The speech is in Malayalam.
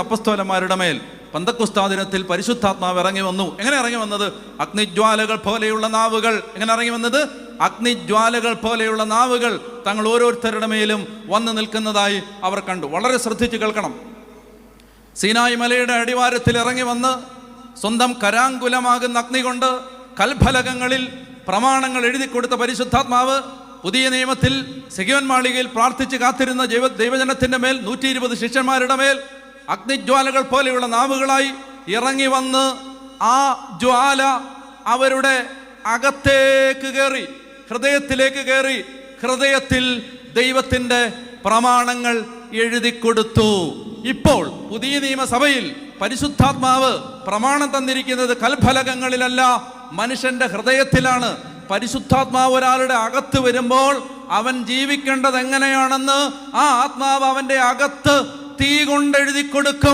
അപ്പസ്തോലന്മാരുടെ മേൽ പന്തക്കുസ്താ ദിനത്തിൽ പരിശുദ്ധാത്മാവ് ഇറങ്ങി വന്നു. എങ്ങനെ ഇറങ്ങി വന്നത്? അഗ്നിജ്വാലകൾ പോലെയുള്ള നാവുകൾ. എങ്ങനെ ഇറങ്ങി വന്നത്? അഗ്നിജ്വാലകൾ പോലെയുള്ള നാവുകൾ തങ്ങൾ ഓരോരുത്തരുടെ മേലും വന്നു നിൽക്കുന്നതായി അവർ കണ്ടു. വളരെ ശ്രദ്ധിച്ച് കേൾക്കണം. സീനായി മലയുടെ അടിവാരത്തിൽ ഇറങ്ങി വന്ന് സ്വന്തം കരാങ്കുലമാകുന്ന അഗ്നി കൊണ്ട് കൽഫലകങ്ങളിൽ പ്രമാണങ്ങൾ എഴുതി കൊടുത്ത പരിശുദ്ധാത്മാവ് പുതിയ നിയമത്തിൽ സെഗിയോൻ മാളികയിൽ പ്രാർത്ഥിച്ച് കാത്തിരുന്ന ദൈവ ദൈവജനത്തിന്റെ മേൽ നൂറ്റി ഇരുപത് ശിഷ്യന്മാരുടെ മേൽ അഗ്നിജ്വാലകൾ പോലെയുള്ള നാവുകളായി ഇറങ്ങി വന്ന് ആ ജ്വാല അവരുടെ അകത്തേക്ക് കയറി ഹൃദയത്തിലേക്ക് കയറി ഹൃദയത്തിൽ ദൈവത്തിന്റെ പ്രമാണങ്ങൾ എഴുതി കൊടുത്തു. ഇപ്പോൾ പുതിയ നിയമസഭയിൽ പരിശുദ്ധാത്മാവ് പ്രമാണം തന്നിരിക്കുന്നത് കൽഫലകങ്ങളിലല്ല മനുഷ്യന്റെ ഹൃദയത്തിലാണ്. പരിശുദ്ധാത്മാവ് ഒരാളുടെ അകത്ത് വരുമ്പോൾ അവൻ ജീവിക്കേണ്ടത് എങ്ങനെയാണെന്ന് ആ ആത്മാവ് അവന്റെ അകത്ത് തീ കൊണ്ടെഴുതി കൊടുക്കും